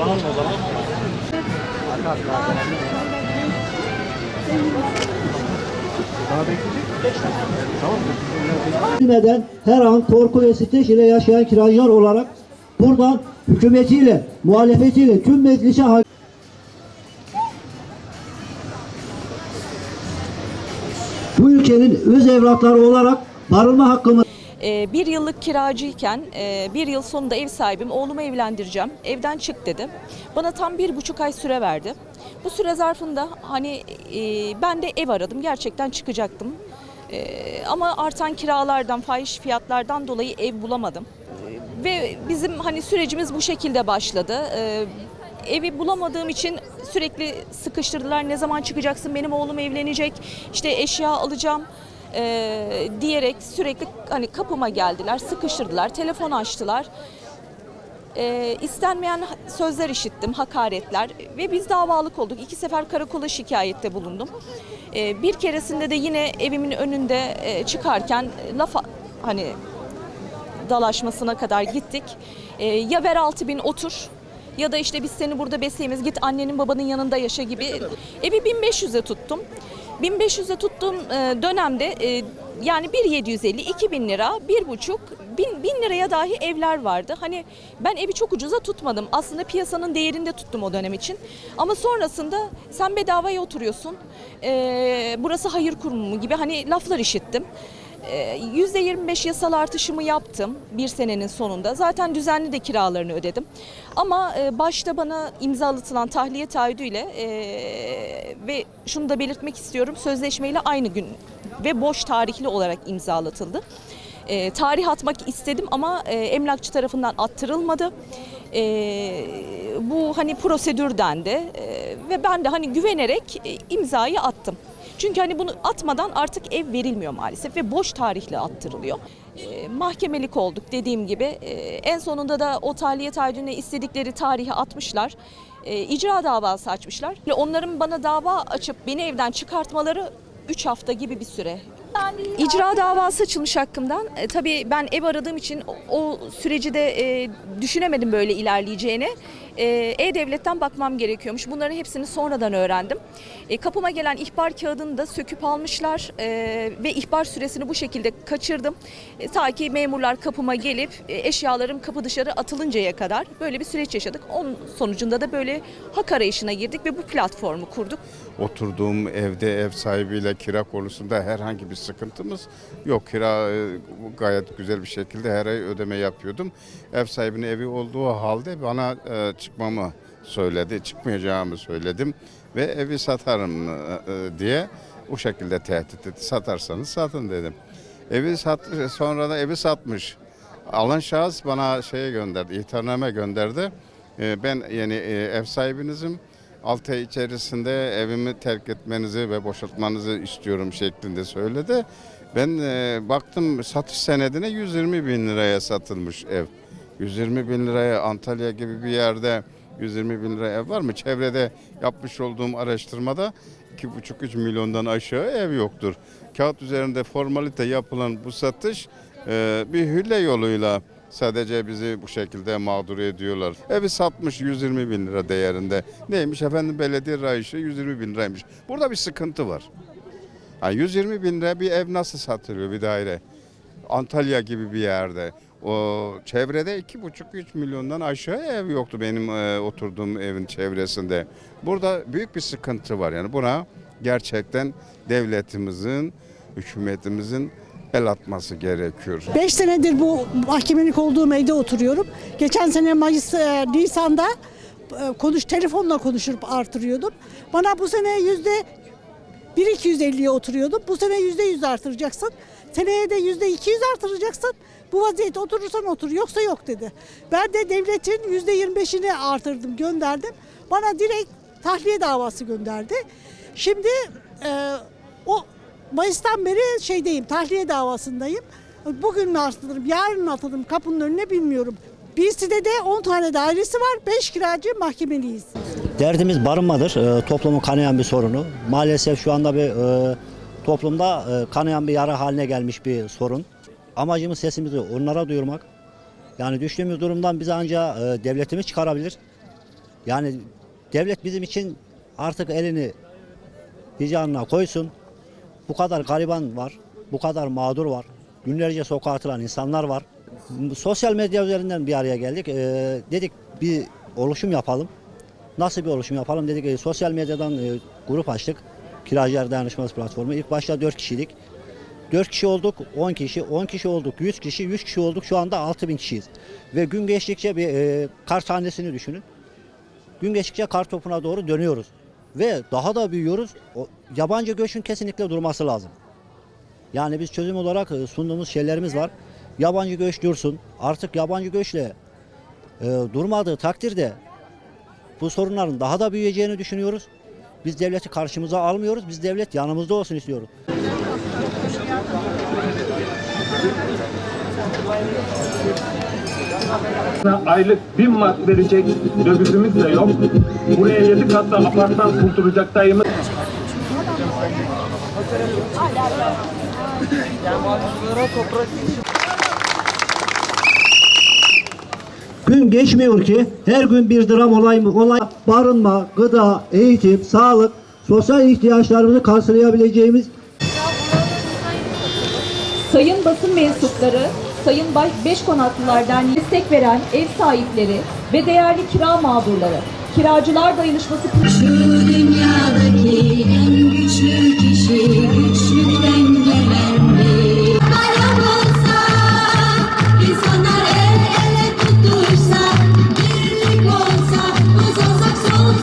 Uzanalım o zaman. bilmeden her an korku ve stres ile yaşayan kiracılar olarak buradan hükümetiyle, muhalefetiyle tüm meclise bu ülkenin öz evlatları olarak barınma hakkımız Ee, bir yıllık kiracıyken e, bir yıl sonunda ev sahibim oğlumu evlendireceğim evden çık dedi. Bana tam bir buçuk ay süre verdi. Bu süre zarfında hani e, ben de ev aradım gerçekten çıkacaktım. E, ama artan kiralardan fahiş fiyatlardan dolayı ev bulamadım. Ve bizim hani sürecimiz bu şekilde başladı. Evi bulamadığım için sürekli sıkıştırdılar. Ne zaman çıkacaksın? Benim oğlum evlenecek. İşte eşya alacağım e, diyerek sürekli hani kapıma geldiler, sıkıştırdılar, telefon açtılar. E, istenmeyen sözler işittim, hakaretler ve biz davalık olduk. İki sefer karakola şikayette bulundum. E, bir keresinde de yine evimin önünde e, çıkarken laf hani dalaşmasına kadar gittik. Ee, ya ver 6 bin otur ya da işte biz seni burada besleyemeyiz git annenin babanın yanında yaşa gibi. Evi 1500'e tuttum. 1500'e tuttuğum e, dönemde e, yani 1750 2000 lira, bir buçuk, bin, bin liraya dahi evler vardı. Hani ben evi çok ucuza tutmadım. Aslında piyasanın değerinde tuttum o dönem için. Ama sonrasında sen bedavaya oturuyorsun. e, burası hayır kurumu gibi hani laflar işittim. Ee, %25 yasal artışımı yaptım bir senenin sonunda. Zaten düzenli de kiralarını ödedim. Ama e, başta bana imzalatılan tahliye taahhüdüyle e, ve şunu da belirtmek istiyorum sözleşmeyle aynı gün ve boş tarihli olarak imzalatıldı. E, tarih atmak istedim ama e, emlakçı tarafından attırılmadı. E, bu hani prosedür dendi E, ve ben de hani güvenerek e, imzayı attım. Çünkü hani bunu atmadan artık ev verilmiyor maalesef ve boş tarihli attırılıyor. E, mahkemelik olduk dediğim gibi. E, en sonunda da o tahliye taahhüdüne istedikleri tarihi atmışlar. E, icra davası açmışlar. Ve Onların bana dava açıp beni evden çıkartmaları 3 hafta gibi bir süre. İcra davası açılmış hakkımdan. E, tabii ben ev aradığım için o, o süreci de e, düşünemedim böyle ilerleyeceğini. E, E-Devlet'ten bakmam gerekiyormuş. Bunların hepsini sonradan öğrendim. E, kapıma gelen ihbar kağıdını da söküp almışlar e, ve ihbar süresini bu şekilde kaçırdım. E, ta ki memurlar kapıma gelip e, eşyalarım kapı dışarı atılıncaya kadar böyle bir süreç yaşadık. Onun sonucunda da böyle hak arayışına girdik ve bu platformu kurduk. Oturduğum evde ev sahibiyle kira konusunda herhangi bir sıkıntımız yok. Kira e, gayet güzel bir şekilde her ay ödeme yapıyordum. Ev sahibinin evi olduğu halde bana e, çıkmamı söyledi. Çıkmayacağımı söyledim ve evi satarım e, e, diye o şekilde tehdit etti. Satarsanız satın dedim. Evi sat sonra da evi satmış. Alan şahıs bana şeye gönderdi, ihtarname gönderdi. E, Ben yeni e, ev sahibinizim. 6 ay içerisinde evimi terk etmenizi ve boşaltmanızı istiyorum şeklinde söyledi. Ben baktım satış senedine 120 bin liraya satılmış ev. 120 bin liraya Antalya gibi bir yerde 120 bin lira ev var mı? Çevrede yapmış olduğum araştırmada 2,5-3 milyondan aşağı ev yoktur. Kağıt üzerinde formalite yapılan bu satış e, bir hülle yoluyla Sadece bizi bu şekilde mağdur ediyorlar. Evi satmış 120 bin lira değerinde. Neymiş efendim belediye rayışı 120 bin liraymış. Burada bir sıkıntı var. Ha, 120 bin lira bir ev nasıl satılıyor bir daire? Antalya gibi bir yerde. O çevrede 2,5-3 milyondan aşağı ev yoktu benim e, oturduğum evin çevresinde. Burada büyük bir sıkıntı var yani buna gerçekten devletimizin, hükümetimizin el atması gerekiyor. 5 senedir bu mahkemelik olduğum evde oturuyorum. Geçen sene Mayıs, e, Nisan'da e, konuş telefonla konuşup artırıyordum. Bana bu sene yüzde 1.250'ye oturuyordum. Bu sene yüzde 100 artıracaksın. Seneye de yüzde 200 artıracaksın. Bu vaziyette oturursan otur yoksa yok dedi. Ben de devletin yüzde 25'ini artırdım gönderdim. Bana direkt tahliye davası gönderdi. Şimdi e, o Mayıs'tan beri şeydeyim tahliye davasındayım. Bugün mü atılırım yarın mı atılırım kapının önüne bilmiyorum. Bir sitede 10 tane dairesi var 5 kiracı mahkemeliyiz. Derdimiz barınmadır. E, toplumun kanayan bir sorunu. Maalesef şu anda bir e, toplumda e, kanayan bir yara haline gelmiş bir sorun. Amacımız sesimizi onlara duyurmak. Yani düştüğümüz durumdan bizi ancak e, devletimiz çıkarabilir. Yani devlet bizim için artık elini vicdanına koysun. Bu kadar gariban var, bu kadar mağdur var. Günlerce sokağa atılan insanlar var. Sosyal medya üzerinden bir araya geldik. Ee, dedik bir oluşum yapalım. Nasıl bir oluşum yapalım dedik. e, sosyal medyadan e, grup açtık. Kiracılar Dayanışması Platformu. İlk başta 4 kişiydik. 4 kişi olduk, 10 kişi, 10 kişi olduk, 100 kişi, 100 kişi olduk. Şu anda 6000 kişiyiz. Ve gün geçtikçe bir e, kar tanesini düşünün. Gün geçtikçe kar topuna doğru dönüyoruz. Ve daha da büyüyoruz. O, yabancı göçün kesinlikle durması lazım. Yani biz çözüm olarak e, sunduğumuz şeylerimiz var. Yabancı göç dursun. Artık yabancı göçle e, durmadığı takdirde bu sorunların daha da büyüyeceğini düşünüyoruz. Biz devleti karşımıza almıyoruz. Biz devlet yanımızda olsun istiyoruz. aylık bin mat verecek dövizimiz de yok. Buraya yedi katlı apartman kurtulacak dayımız. Gün geçmiyor ki her gün bir dram olay mı? Olay barınma, gıda, eğitim, sağlık, sosyal ihtiyaçlarımızı karşılayabileceğimiz Sayın basın mensupları, Sayın Beş Konaklılar Derneği destek veren ev sahipleri ve değerli kira mağdurları, Kiracılar Dayanışması Şu dünyadaki